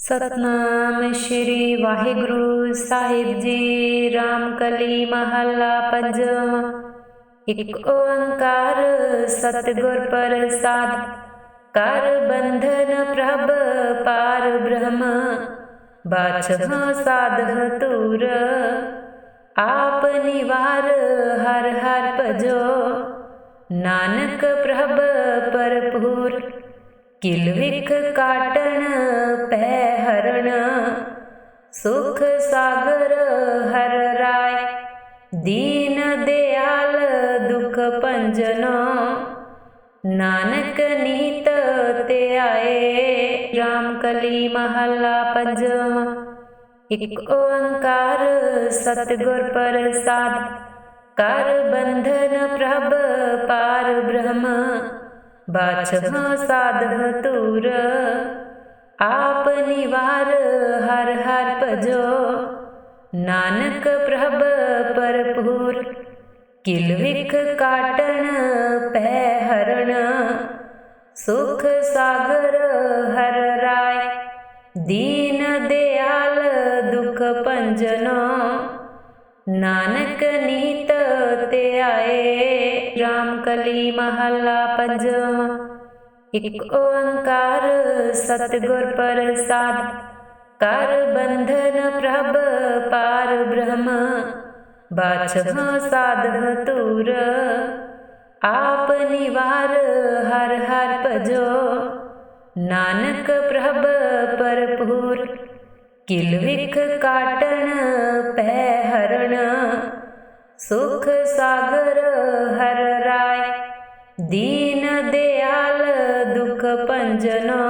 ਸਤਨਾਮ ਸ਼੍ਰੀ ਵਾਹਿਗੁਰੂ ਸਾਹਿਬ ਜੀ, ਰਾਮ ਕਲੀ ਮਹੱਲਾ ਪੰਜਵਾਂ। ਇੱਕ ਓੰਕਾਰ ਸਤਿਗੁਰ ਪ੍ਰਸਾਦ, ਕਰ ਬੰਧਨ ਪ੍ਰਭ ਪਾਰ ਬ੍ਰਹਮ। ਬਾਛਾਂ ਸਾਧ ਤੂਰ ਆਪ ਨਿਵਾਰ ਹਰ ਹਰ ਭਜੋ। ਨਾਨਕ ਪ੍ਰਭ ਭਰਪੂਰ ਕਿਲ ਵਿਖ ਕਾਟਣ ਪੈ ਹਰਣ, ਸੁਖ ਸਾਗਰ ਹਰ ਰਾਏ। ਦੀਨ ਦਿਆਲ ਦੁਖ ਭੰਜਨੋ, ਨਾਨਕ ਨੀਤ ਤੇ ਆਏ RAM ਕਲੀ ਮਹੱਲਾ ਪੰਜਵਾਂ। ਇੱਕ ਓੰਕਾਰ ਸਤਿਗੁਰ ਪ੍ਰਸਾਦ, ਕਰ ਬੰਧਨ ਪ੍ਰਭ ਪਾਰ ਬ੍ਰਹਮ। ਬਾਛਾਂ ਸਾਧ ਤੂਰ ਆਪ ਨਿਵਾਰ ਹਰ ਹਰ ਭਜੋ। ਨਾਨਕ ਪ੍ਰਭ ਭਰਪੂਰ। ਕਿਲ ਵਿਖ ਕਾਟਣ ਪੈ ਹਰਣ। ਸੁਖ ਸਾਗਰ ਹਰ ਰਾਏ। ਦੀਨ ਦਿਆਲ ਦੁਖ ਭੰਜਨੋ। ਨਾਨਕ ਨੀਤ ਤੇ ਆਏ RAM ਕਲੀ ਮਹੱਲਾ ਪੰਜਵਾਂ। ਇੱਕ ਓੰਕਾਰ ਸਤਿਗੁਰ ਪ੍ਰਸਾਦ, ਕਰ ਬੰਧਨ ਪ੍ਰਭ ਪਾਰ ਬ੍ਰਹਮ। ਬਾਛਾਂ ਸਾਧ ਤੂਰ ਆਪ ਨਿਵਾਰ ਹਰ ਹਰ ਭਜੋ। ਨਾਨਕ ਪ੍ਰਭ ਭਰਪੂਰ ਕਿਲ ਵਿਖ ਕਾਟਣ ਪੈ ਹਰਣ, ਸੁਖ ਸਾਗਰ ਹਰ ਰਾਏ। ਦੀਨ ਦਿਆਲ ਦੁਖ ਭੰਜਨੋ,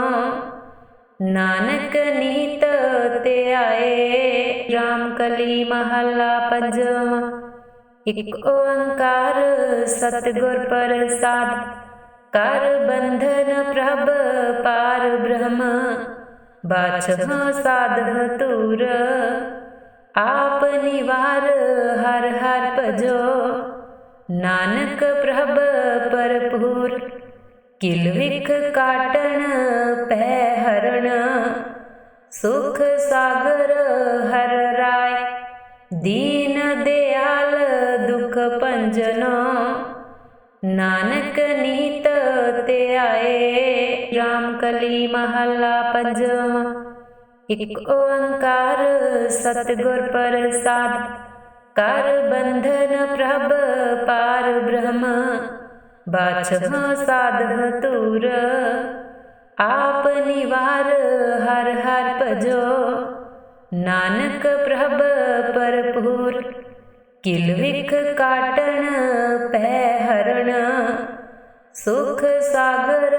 ਨਾਨਕ ਨੀਤ ਤੇ ਆਏ RAM ਕਲੀ ਮਹੱਲਾ ਪੰਜਵਾਂ। ਇੱਕ ਓੰਕਾਰ ਸਤਿਗੁਰ ਪ੍ਰਸਾਦ, ਕਰ ਬੰਧਨ ਪ੍ਰਭ ਪਾਰ ਬ੍ਰਹਮ। ਬਾਛਾਂ ਸਾਧ ਤੂਰ ਆਪ ਨਿਵਾਰ ਹਰ ਹਰ ਭਜੋ। ਨਾਨਕ ਪ੍ਰਭ ਭਰਪੂਰ, ਕਿਲ ਵਿਖ ਕਾਟਣ ਪੈ ਹਰਣ। ਸੁਖ ਸਾਗਰ ਹਰ ਰਾਏ, ਦੀਨ ਦਿਆਲ ਦੁਖ ਭੰਜਨੋ। ਨਾਨਕ ਨੀਤ ਤੇ ਆਏ RAM ਕਲੀ ਮਹੱਲਾ ਪੰਜਵਾਂ। ਇੱਕ ਓੰਕਾਰ ਸਤਿਗੁਰ ਪ੍ਰਸਾਦ, ਕਰ ਬੰਧਨ ਪ੍ਰਭ ਪਾਰ ਬ੍ਰਹਮ। ਬਾਛਾਂ ਸਾਧ ਤੂਰ ਆਪ ਨਿਵਾਰ ਹਰ ਹਰ ਭਜੋ। ਨਾਨਕ ਪ੍ਰਭ ਭਰਪੂਰ ਕਿਲ ਵਿਖ ਕਾਟਣ ਪੈ ਹਰਣ, ਸੁਖ ਸਾਗਰ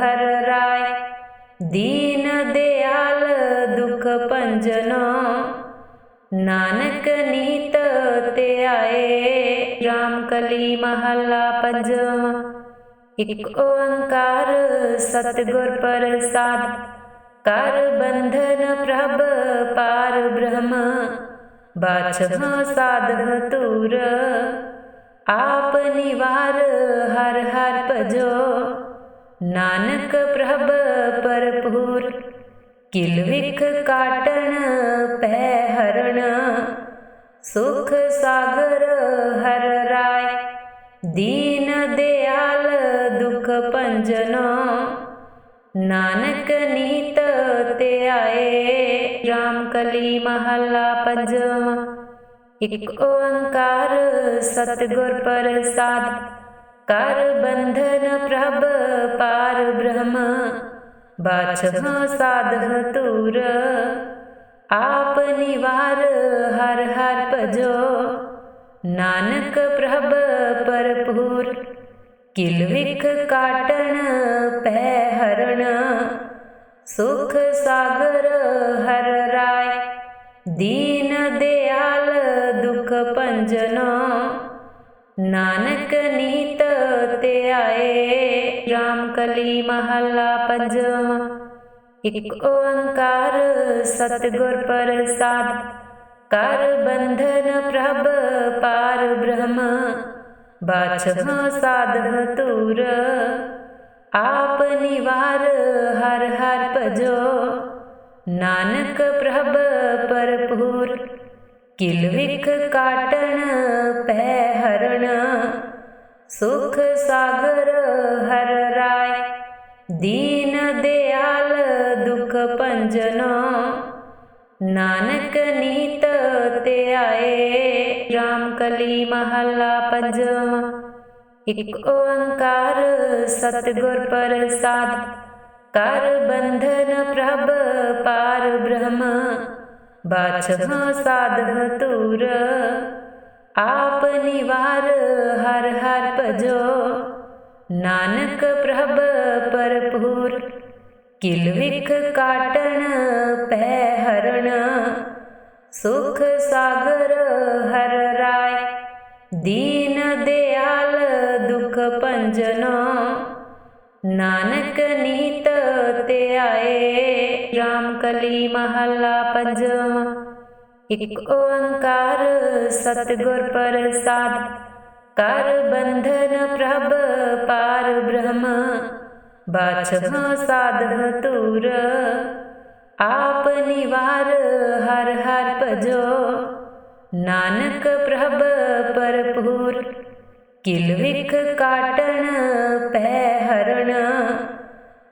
ਹਰ ਰਾਏ। ਦੀਨ ਦਿਆਲ ਦੁਖ ਭੰਜਨੋ, ਨਾਨਕ ਨੀਤ ਤੇ ਆਏ RAM ਕਲੀ ਮਹੱਲਾ ਪੰਜਵਾਂ। ਇੱਕ ਓੰਕਾਰ ਸਤਿਗੁਰ ਪ੍ਰਸਾਦ, ਕਰ ਬੰਧਨ ਪ੍ਰਭ ਪਾਰ ਬ੍ਰਹਮ। ਬਾਛਾਂ ਸਾਧ ਤੂਰ ਆਪ ਨਿਵਾਰ ਹਰ ਹਰ ਭਜੋ। ਨਾਨਕ ਪ੍ਰਭ ਭਰਪੂਰ, ਕਿਲ ਵਿਖ ਕਾਟਣ ਪੈ ਹਰਣ। ਸੁਖ ਸਾਗਰ ਹਰ ਰਾਏ, ਦੀਨ ਦਿਆਲ ਦੁਖ ਭੰਜਨੋ। ਨਾਨਕ ਨੀਤ ਤੇ ਆਏ RAM ਕਲੀ ਮਹੱਲਾ ਪੰਜਵਾਂ। ਇੱਕ ਓੰਕਾਰ ਸਤਿਗੁਰ ਪ੍ਰਸਾਦ, ਕਰ ਬੰਧਨ ਪ੍ਰਭ ਪਾਰ ਬ੍ਰਹਮ। ਬਾਛਾਂ ਸਾਧ ਤੂਰ ਆਪ ਨਿਵਾਰ ਹਰ ਹਰ ਭਜੋ। ਨਾਨਕ ਪ੍ਰਭ ਭਰਪੂਰ ਕਿਲ ਵਿਖ ਕਾਟਣ ਪੈ ਹਰਣ, ਸੁਖ ਸਾਗਰ ਹਰ ਰਾਏ। ਦੀਨ ਦਿਆਲ ਦੁਖ ਭੰਜਨੋ, ਨਾਨਕ ਨੀਤ ਤੇ ਆਏ। RAM ਕਲੀ ਮਹੱਲਾ ਪੰਜਵਾਂ, ਇੱਕ ਓੰਕਾਰ ਸਤਿਗੁਰ ਪ੍ਰਸਾਦ। ਕਰ ਬੰਧਨ ਪ੍ਰਭ ਪਾਰ ਬ੍ਰਹਮ ਬਾਛਾਂ ਸਾਧ ਤੂਰ ਆਪ ਨਿਵਾਰ ਹਰ ਹਰ ਭਜੋ। ਨਾਨਕ ਪ੍ਰਭ ਪਰਪੂਰ ਕਿਲ ਵਿਖ ਕਾਟਣ ਪੈ ਹਰਣ। ਸੁਖ ਸਾਗਰ ਹਰ ਰਾਏ, ਦੀਨ ਦਿਆਲ ਦੁਖ ਭੰਜਨ। ਨਾਨਕ ਨੀਤ ਤੇ ਆਏ RAM ਕਲੀ ਮਹੱਲਾ ਪੰਜਵਾਂ। ਇੱਕ ਓੰਕਾਰ ਸਤਿਗੁਰ ਪ੍ਰਸਾਦ, ਕਰ ਬੰਧਨ ਪ੍ਰਭ ਪਾਰ ਬ੍ਰਹਮ। ਬਾਛਹ ਸਾਧਹ ਤੂਰ ਆਪ ਨਿਵਾਰ ਹਰ ਹਰ ਭਜੋ। ਨਾਨਕ ਪ੍ਰਭ ਭਰਪੂਰ ਕਿਲ ਵਿਖ ਕਾਟਣ ਪੈ ਹਰਣ, ਸੁਖ ਸਾਗਰ ਹਰ ਰਾਏ। ਦੀਨ ਦਿਆਲ ਦੁਖ ਭੰਜਨ, ਨਾਨਕ ਨੀਤ ਤੇ ਆਏ। RAM ਕਲੀ ਮਹੱਲਾ ਪੰਜਵਾਂ ਇਕ ਓੰਕਾਰ ਸਤਿਗੁਰ ਪ੍ਰਸਾਦ। ਕਰ ਬੰਧਨ ਪ੍ਰਭ ਪਾਰ ਬ੍ਰਹਮ ਬਾਛਹ ਸਾਧਹ ਤੂਰ ਆਪ ਨਿਵਾਰ ਹਰ ਹਰ ਭਜੋ। ਨਾਨਕ ਪ੍ਰਭ ਪਰਪੂਰ ਕਿਲ ਵਿਖ ਕਾਟਣ ਪੈ ਹਰਣ।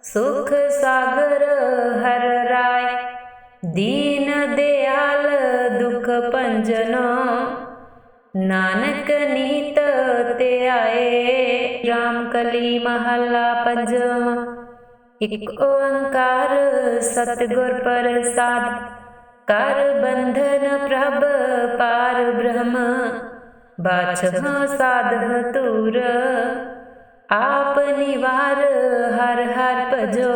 ਸੁਖ ਸਾਗਰ ਹਰ ਰਾਏ, ਦੀਨ ਦਿਆਲ ਦੁਖ ਭੰਜਨ। ਨਾਨਕ ਨੀਤ ਤੇ ਆਏ RAM ਕਲੀ ਮਹੱਲਾ ਪੰਜਵਾਂ। ਇਕ ਓੰਕਾਰ ਸਤਿਗੁਰ ਪ੍ਰਸਾਦ, ਕਰ ਬੰਧਨ ਪ੍ਰਭ ਪਾਰ ਬ੍ਰਹਮ। ਬਾਛਹ ਸਾਧਹ ਤੂਰ ਆਪ ਨਿਵਾਰ ਹਰ ਹਰ ਭਜੋ।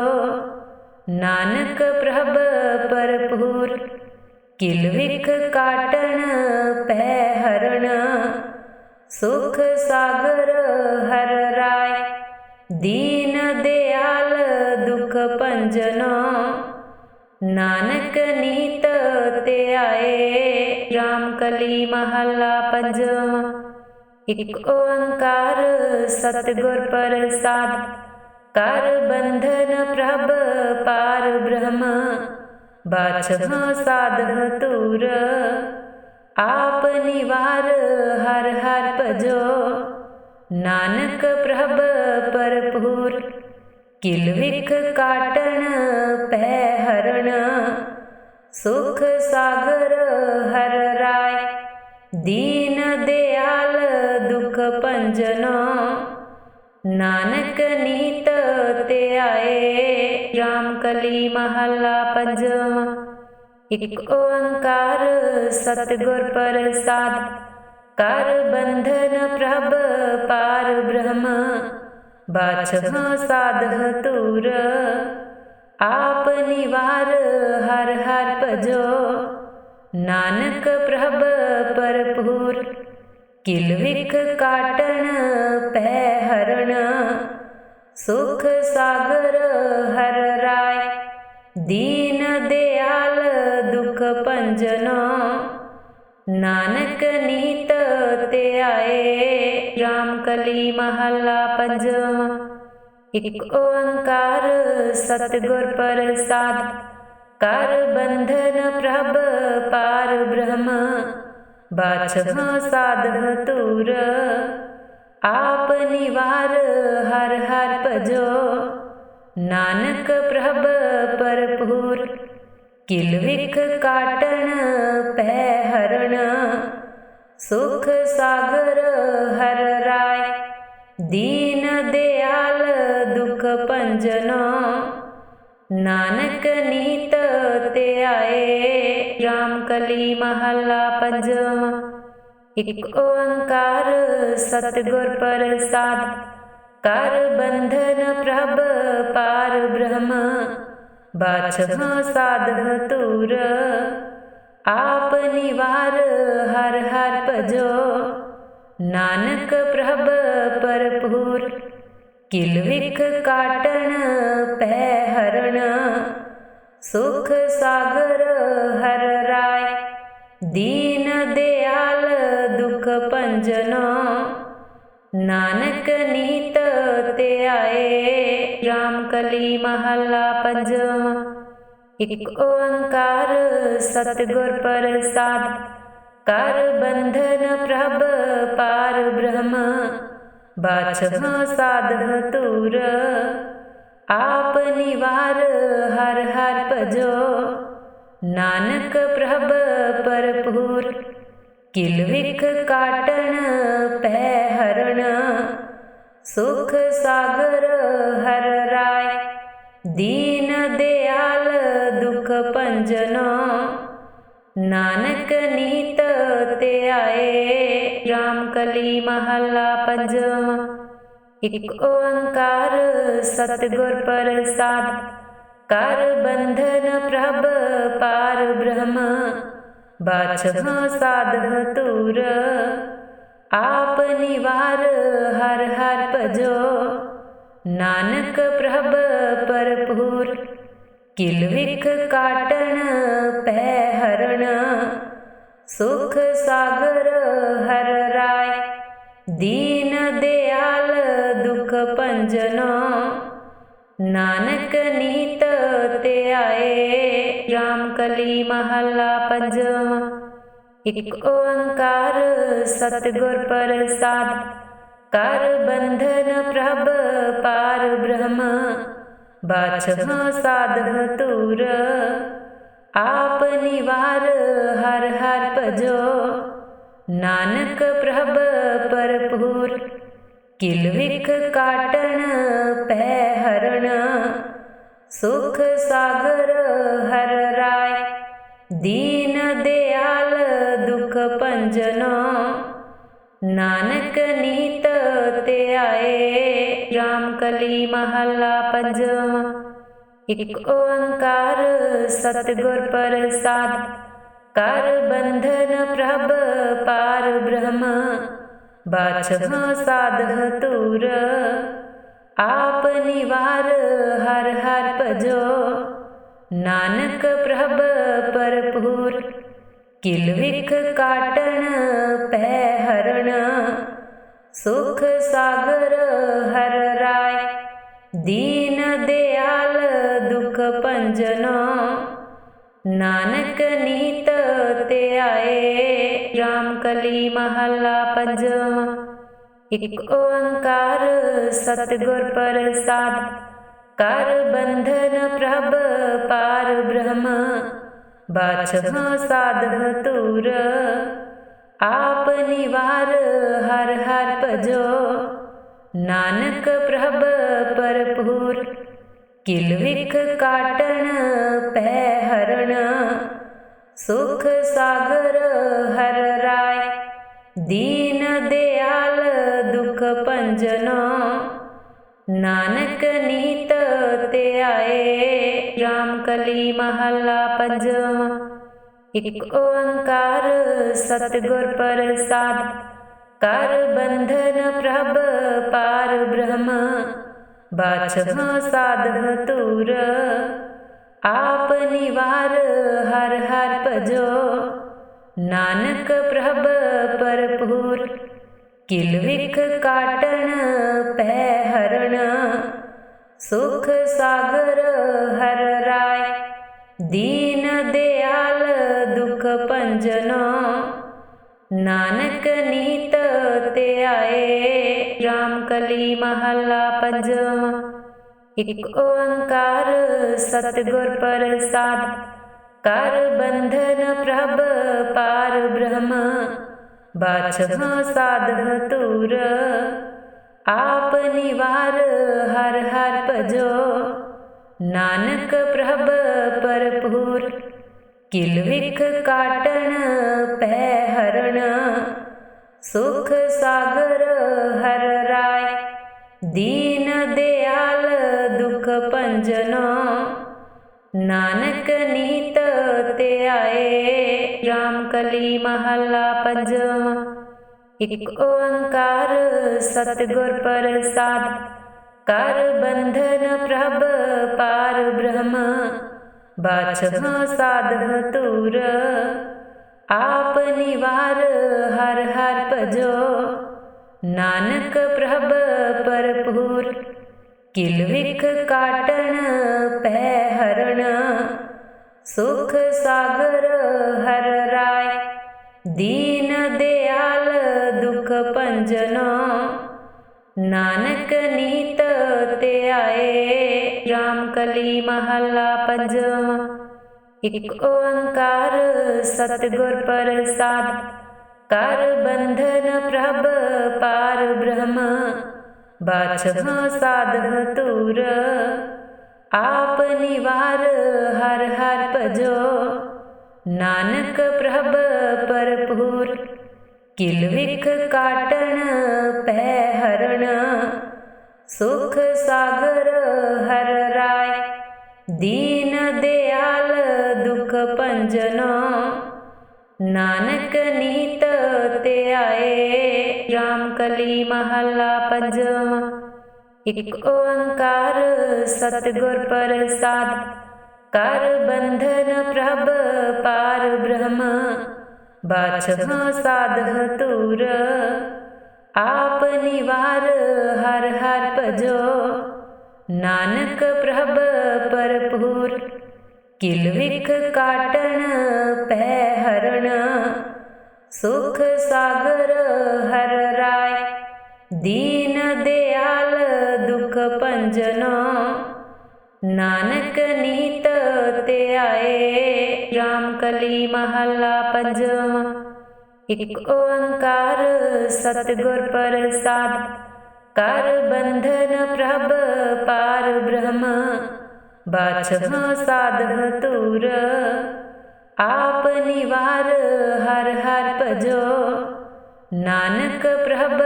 ਨਾਨਕ ਪ੍ਰਭ ਭਰਪੂਰ ਕਿਲ ਵਿਖ ਕਾਟਣ ਪੈ ਹਰਣ, ਸੁਖ ਸਾਗਰ ਹਰ ਰਾਏ। ਦੀਨ ਦਿਆਲ ਦੁਖ ਭੰਜਨ, ਨਾਨਕ ਨੀਤ ਤੇ ਆਏ। RAM ਕਲੀ ਮਹੱਲਾ ਪੰਜਵਾਂ, ਇਕ ਓੰਕਾਰ ਸਤਿਗੁਰ ਪ੍ਰਸਾਦ। ਕਰ ਬੰਧਨ ਪ੍ਰਭ ਪਾਰ ਬ੍ਰਹਮ ਬਾਛਹ ਸਾਧਹ ਤੂਰ ਆਪ ਨਿਵਾਰ ਹਰ ਹਰ ਭਜੋ। ਨਾਨਕ ਪ੍ਰਭ ਭਰਪੂਰ, ਕਿਲ ਵਿਖ ਕਾਟਣ ਪੈ ਹਰਣ। ਸੁਖ ਸਾਗਰ ਹਰ ਰਾਏ, ਦੀਨ ਦਿਆਲ ਦੁਖ ਭੰਜਨ। ਨਾਨਕ ਨੀਤ ਤੇ ਆਏ RAM ਕਲੀ ਮਹੱਲਾ ਪੰਜਵਾਂ। ਇਕ ਓੰਕਾਰ ਸਤਿਗੁਰ ਪ੍ਰਸਾਦ, ਕਰ ਬੰਧਨ ਪ੍ਰਭ ਪਾਰ ਬ੍ਰਹਮ। ਬਾਛਹ ਸਾਧਹ ਤੂਰ ਆਪ ਨਿਵਾਰ ਹਰ ਹਰ ਭਜੋ। ਨਾਨਕ ਪ੍ਰਭ ਭਰਪੂਰ ਕਿਲ ਵਿਖ ਕਾਟਣ ਪੈ ਹਰਣ, ਸੁਖ ਸਾਗਰ ਹਰ ਰਾਏ। ਦੀਨ ਦਿਆਲ ਦੁਖ ਭੰਜਨ, ਨਾਨਕ ਨੀਤ ਤੇ ਆਏ RAM ਕਲੀ ਮਹੱਲਾ ਪੰਜਵਾਂ। ਇਕ ਓੰਕਾਰ ਸਤਿਗੁਰ ਪ੍ਰਸਾਦ, ਕਰ ਬੰਧਨ ਪ੍ਰਭ ਪਾਰ ਬ੍ਰਹਮ। ਬਾਛਹ ਸਾਧਹ ਤੂਰ ਆਪ ਨਿਵਾਰ ਹਰ ਹਰ ਭਜੋ। ਨਾਨਕ ਪ੍ਰਭ ਪਰਪੂਰ ਕਿਲ ਵਿਖ ਕਾਟਣ ਪੈ ਹਰਣ। ਸੁਖ ਸਾਗਰ ਹਰ ਰਾਏ। ਦੀਨ ਦਿਆਲ ਦੁਖ ਭੰਜਨ। ਨਾਨਕ ਨੀਤ ਤੇ ਆਏ RAM ਕਲੀ ਮਹੱਲਾ ਪੰਜਵਾਂ। ਇਕ ਓੰਕਾਰ ਸਤਿਗੁਰ ਪ੍ਰਸਾਦ, ਕਰ ਬੰਧਨ ਪ੍ਰਭ ਪਾਰ ਬ੍ਰਹਮ। ਬਾਛਹ ਸਾਧਹ ਤੂਰ ਆਪ ਨਿਵਾਰ ਹਰ ਹਰ ਭਜੋ। ਨਾਨਕ ਪ੍ਰਭ ਭਰਪੂਰ ਕਿਲ ਵਿਖ ਕਾਟਣ ਪੈ ਹਰਣ, ਸੁਖ ਸਾਗਰ ਹਰ ਰਾਏ, ਦੀਨ ਦਿਆਲ ਦੁਖ ਭੰਜਨ, ਨਾਨਕ ਨੀਤ ਤੇ ਆਏ RAM ਕਲੀ ਮਹੱਲਾ ਪੰਜਵਾਂ, ਇਕ ਓੰਕਾਰ ਸਤਿਗੁਰ ਪ੍ਰਸਾਦ, ਕਰ ਬੰਧਨ ਪ੍ਰਭ ਪਾਰ ਬ੍ਰਹਮ। ਬਾਛਹ ਸਾਧਹ ਤੂਰ ਆਪ ਨਿਵਾਰ ਹਰ ਹਰ ਭਜੋ। ਨਾਨਕ ਪ੍ਰਭ ਪਰਪੂਰ ਕਿਲ ਵਿਖ ਕਾਟਣ ਪੈ ਹਰਣ। ਸੁਖ ਸਾਗਰ ਹਰ ਰਾਏ, ਦੀਨ ਦਿਆਲ ਦੁਖ ਭੰਜਨੋ। ਨਾਨਕ ਨੀਤ ਤੇ ਆਏ RAM ਕਲੀ ਮਹੱਲਾ ਪੰਜਵਾਂ। ਇਕ ਓੰਕਾਰ ਸਤਿਗੁਰ ਪ੍ਰਸਾਦ, ਕਰ ਬੰਧਨ ਪ੍ਰਭ ਪਾਰ ਬ੍ਰਹਮ। ਬਾਛਹ ਸਾਧਹ ਤੂਰ ਆਪ ਨਿਵਾਰ ਹਰ ਹਰ ਭਜੋ। ਨਾਨਕ ਪ੍ਰਭ ਪਰਪੂਰ ਕਿਲ ਵਿਖ ਕਾਟਣ ਪੈ ਸੁਖ ਸਾਗਰ ਹਰ ਰਾਏ। ਦੀਨ ਦਿਆਲ ਦੁਖ ਭੰਜਨੋ। ਨਾਨਕ ਨੀਤ ਤੇ ਆਏ RAM ਕਲੀ ਮਹੱਲਾ ਪੰਜਵਾਂ। ਇਕ ਓੰਕਾਰ ਸਤਿਗੁਰ ਪ੍ਰਸਾਦ। ਕਰ ਬੰਧਨ ਪ੍ਰਭ ਪਾਰ ਬ੍ਰਹਮ। ਬਾਛਹ ਸਾਧਹ ਤੂਰ ਆਪ ਨਿਵਾਰ ਹਰ ਹਰ ਭਜੋ। ਨਾਨਕ ਪ੍ਰਭ ਪਰਪੂਰ ਕਿਲ ਵਿਖ ਕਾਟਣ ਪੈ ਹਰਣ। ਸੁਖ ਸਾਗਰ ਹਰ ਰਾਏ, ਦੀਨ ਦਿਆਲ ਦੁਖ ਭੰਜਨੋ। ਨਾਨਕ ਨੀਤ ਤੇ ਆਏ RAM ਕਲੀ ਮਹੱਲਾ ਪੰਜਵਾਂ। ਇਕ ਓੰਕਾਰ ਸਤਿਗੁਰ ਪ੍ਰਸਾਦ, ਕਰ ਬੰਧਨ ਪ੍ਰਭ ਪਾਰ ਬ੍ਰਹਮ ਬਾਛਹ ਸਾਧਹ ਤੂਰ ਆਪ ਨਿਵਾਰ ਹਰ ਹਰ ਭਜੋ, ਨਾਨਕ ਪ੍ਰਭ ਪਰਪੂਰ ਕਿਲ ਵਿਖ ਕਾਟਣ ਪੈ ਹਰਣ, ਸੁਖ ਸਾਗਰ ਹਰ ਰਾਏ, ਦੀਨ ਦਿਆਲ ਦੁਖ ਭੰਜਨੋ। ਨਾਨਕ ਨੀਤ ਤੇ ਆਏ RAM ਕਲੀ ਮਹੱਲਾ ਪੰਜਵਾਂ। ਇਕ ਓੰਕਾਰ ਸਤਿਗੁਰ ਪ੍ਰਸਾਦ। ਕਰ ਬੰਧਨ ਪ੍ਰਭ ਪਾਰ ਬ੍ਰਹਮ। ਬਾਛਹ ਸਾਧਹ ਤੂਰ ਆਪ ਨਿਵਾਰ ਹਰ ਹਰ ਭਜੋ। ਨਾਨਕ ਪ੍ਰਭ ਪਰਪੂਰ ਕਿਲ ਵਿਖ ਕਾਟਣ ਪੈ ਹਰਣ, ਸੁਖ ਸਾਗਰ ਹਰ ਰਾਏ। ਦੀਨ ਦਿਆਲ ਦੁਖ ਭੰਜਨੋ, ਨਾਨਕ ਨੀਤ ਤੇ ਆਏ। RAM ਕਲੀ ਮਹੱਲਾ ਪੰਜਵਾਂ, ਇਕ ਓੰਕਾਰ ਸਤਿਗੁਰ ਪ੍ਰਸਾਦ। ਕਰ ਬੰਧਨ ਪ੍ਰਭ ਪਾਰ ਬ੍ਰਹਮ ਬਾਛਹ ਸਾਧਹ ਤੂਰ ਆਪ ਨਿਵਾਰ ਹਰ ਹਰ ਭਜੋ। ਨਾਨਕ ਪ੍ਰਭ ਪਰਪੂਰ ਕਿਲ ਵਿਖ ਕਾਟਣ ਪੈ ਹਰਣ। ਸੁਖ ਸਾਗਰ ਹਰ ਰਾਏ, ਦੀਨ ਦਿਆਲ ਦੁਖ ਭੰਜਨੋ। ਨਾਨਕ ਨੀਤ ਤੇ ਆਏ RAM ਕਲੀ ਮਹੱਲਾ ਪੰਜਵਾਂ। ਇਕ ਓੰਕਾਰ ਸਤਿਗੁਰ ਪ੍ਰਸਾਦ, ਕਰ ਬੰਧਨ ਪ੍ਰਭ ਪਾਰ ਬ੍ਰਹਮ। ਬਾਛਹ ਸਾਧਹ ਤੂਰ ਆਪ ਨਿਵਾਰ ਹਰ ਹਰ ਭਜੋ। ਨਾਨਕ ਪ੍ਰਭ ਪਰਪੂਰ ਕਿਲ ਵਿਖ ਕਾਟਣ ਪੈ ਹਰਣ, ਸੁਖ ਸਾਗਰ ਹਰ ਰਾਏ। ਦੀਨ ਦਿਆਲ ਦੁਖ ਭੰਜਨੋ, ਨਾਨਕ ਨੀਤ ਤੇ ਆਏ RAM ਕਲੀ ਮਹੱਲਾ ਪੰਜਵਾਂ, ਇਕ ਓੰਕਾਰ ਸਤਿਗੁਰ ਪ੍ਰਸਾਦ। ਕਰ ਬੰਧਨ ਪ੍ਰਭ ਪਾਰ ਬ੍ਰਹਮ। ਬਾਛਹ ਸਾਧਹ ਤੂਰ ਆਪ ਨਿਵਾਰ ਹਰ ਹਰ ਭਜੋ। ਨਾਨਕ ਪ੍ਰਭ ਪਰਪੂਰ ਕਿਲ ਵਿਖ ਕਾਟਣ ਪੈ ਹਰਣ। ਸੁਖ ਸਾਗਰ ਹਰ ਰਾਏ, ਦੀਨ ਦਿਆਲ ਦੁਖ ਭੰਜਨੋ। ਕਲੀ ਮਹੱਲਾ ਪੰਜਵਾਂ। ਇਕ ਓੰਕਾਰ ਸਤਿਗੁਰ ਪ੍ਰਸਾਦ, ਕਰ ਬੰਧਨ ਪ੍ਰਭ ਪਾਰ ਬ੍ਰਹਮ। ਬਾਛਹ ਸਾਧਹ ਤੂਰ ਆਪ ਨਿਵਾਰ ਹਰ ਹਰ ਭਜੋ। ਨਾਨਕ ਪ੍ਰਭ ਪਰਪੂਰ ਕਿਲ ਵਿਖ ਕਾਟਣ ਪੈ ਹਰਣ। ਸੁਖ ਸਾਗਰ ਹਰ ਰਾਏ। ਦੀਨ ਦਿਆਲ ਦੁਖ ਭੰਜਨੋ। ਨਾਨਕ ਨੀਤ ਤੇ ਆਏ RAM ਕਲੀ ਮਹੱਲਾ ਪੰਜਵਾਂ। ਇਕ ਓੰਕਾਰ ਸਤਿਗੁਰ ਪ੍ਰਸਾਦ। ਕਰ ਬੰਧਨ ਪ੍ਰਭ ਪਾਰ ਬ੍ਰਹਮ। ਬਾਛਹ ਸਾਧਹ ਤੂਰ ਆਪ ਨਿਵਾਰ ਹਰ ਹਰ ਭਜੋ। ਨਾਨਕ ਪ੍ਰਭ ਪਰਪੂਰ ਕਿਲ ਵਿਖ ਕਾਟਣ ਪੈ ਹਰਣ। ਸੁਖ ਸਾਗਰ ਹਰ ਰਾਏ, ਦੀਨ ਦਿਆਲ ਦੁਖ ਭੰਜਨੋ। ਨਾਨਕ ਨੀਤ ਤੇ ਆਏ RAM ਕਲੀ ਮਹੱਲਾ ਪੰਜਵਾਂ। ਇਕ ਓੰਕਾਰ ਸਤਿਗੁਰ ਪ੍ਰਸਾਦ, ਕਰ ਬੰਧਨ ਪ੍ਰਭ ਪਾਰ ਬ੍ਰਹਮ ਬਾਛਹ ਸਾਧਹ ਤੂਰ ਆਪ ਨਿਵਾਰ ਹਰ ਹਰ ਭਜੋ, ਨਾਨਕ ਪ੍ਰਭ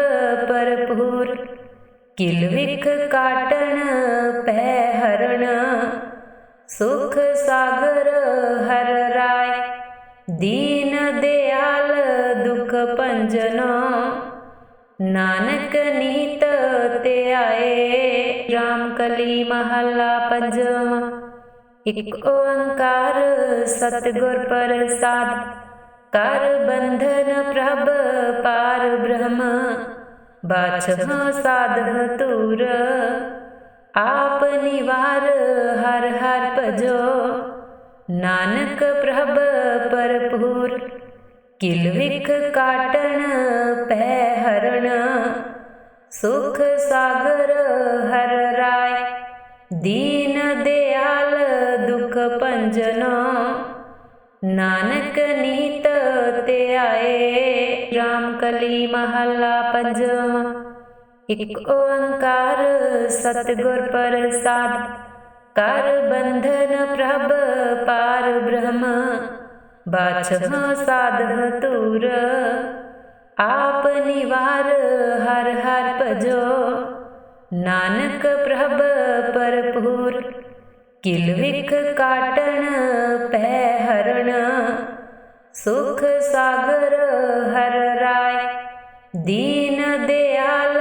ਪਰਪੂਰ ਕਿਲ ਵਿਖ ਕਾਟਣ ਪੈ ਹਰਣ, ਸੁਖ ਸਾਗਰ ਹਰ ਰਾਏ ਦੀਨ ਦੇ ਭੰਜਨੋ। ਨਾਨਕ ਨੀਤ ਤੇ ਆਏ RAM ਕਲੀ ਮਹੱਲਾ ਪੰਜਵਾਂ। ਇਕ ਓੰਕਾਰ ਸਤਿਗੁਰ ਪ੍ਰਸਾਦ। ਕਰ ਬੰਧਨ ਪ੍ਰਭ ਪਾਰ ਬ੍ਰਹਮ। ਬਾਛਹ ਸਾਧਹ ਤੂਰ ਆਪ ਨਿਵਾਰ ਹਰ ਹਰ ਭਜੋ। ਨਾਨਕ ਪ੍ਰਭ ਪਰਪੂਰ ਕਿਲ ਵਿਖ ਕਾਟਣ ਪੈ ਹਰਣ, ਸੁਖ ਸਾਗਰ ਹਰ ਰਾਏ। ਦੀਨ ਦਿਆਲ ਦੁਖ ਭੰਜਨੋ, ਨਾਨਕ ਨੀਤ ਤੇ ਆਏ। RAM ਕਲੀ ਮਹੱਲਾ ਪੰਜਵਾਂ, ਇਕ ਓੰਕਾਰ ਸਤਿਗੁਰ ਪ੍ਰਸਾਦ। ਕਰ ਬੰਧਨ ਪ੍ਰਭ ਪਾਰ ਬ੍ਰਹਮ। ਬਾਛਹ ਸਾਧਹ ਤੂਰ ਆਪ ਨਿਵਾਰ ਹਰ ਹਰ ਭਜੋ। ਨਾਨਕ ਪ੍ਰਭ ਪਰਪੂਰ ਕਿਲ ਵਿਖ ਕਾਟਣ ਪੈ ਹਰਣ। ਸੁਖ ਸਾਗਰ ਹਰ ਰਾਏ, ਦੀਨ ਦਿਆਲ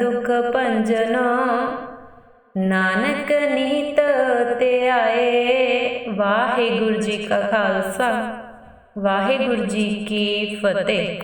ਦੁਖ ਭੰਜਨੋ। ਨਾਨਕ ਨੀਤ ਤੇ ਆਏ ਵਾਹਿਗੁਰੂ ਜੀ ਕਾ ਖਾਲਸਾ। ਵਾਹਿਗੁਰੂ ਜੀ ਕੀ ਫਤਿਹ।